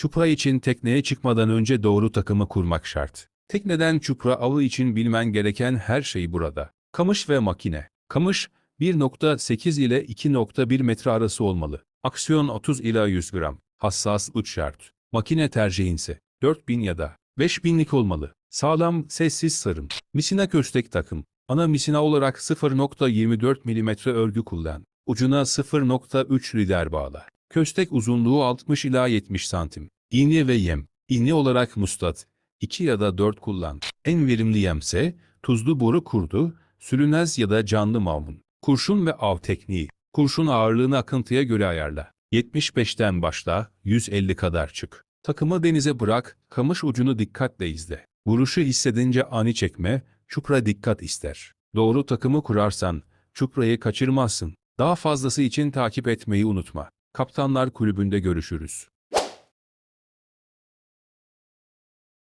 Çupra için tekneye çıkmadan önce doğru takımı kurmak şart. Tekneden çupra avı için bilmen gereken her şey burada. Kamış ve makine. Kamış 1.8 ile 2.1 metre arası olmalı. Aksiyon 30 ila 100 gram. Hassaslık şart. Makine tercihinse 4000 ya da 5000'lik olmalı. Sağlam, sessiz sarım. Misina köstek takım. Ana misina olarak 0.24 mm örgü kullan. Ucuna 0.3 lider bağla. Köstek uzunluğu 60 ila 70 santim. İğne ve yem. İğne olarak mustat. 2 ya da 4 kullan. En verimli yemse tuzlu boru kurdu, sülünez ya da canlı mavmun. Kurşun ve av tekniği. Kurşun ağırlığını akıntıya göre ayarla. 75'ten başla, 150 kadar çık. Takımı denize bırak, kamış ucunu dikkatle izle. Vuruşu hissedince ani çekme, çupra dikkat ister. Doğru takımı kurarsan, çuprayı kaçırmazsın. Daha fazlası için takip etmeyi unutma. Kaptanlar Kulübü'nde görüşürüz.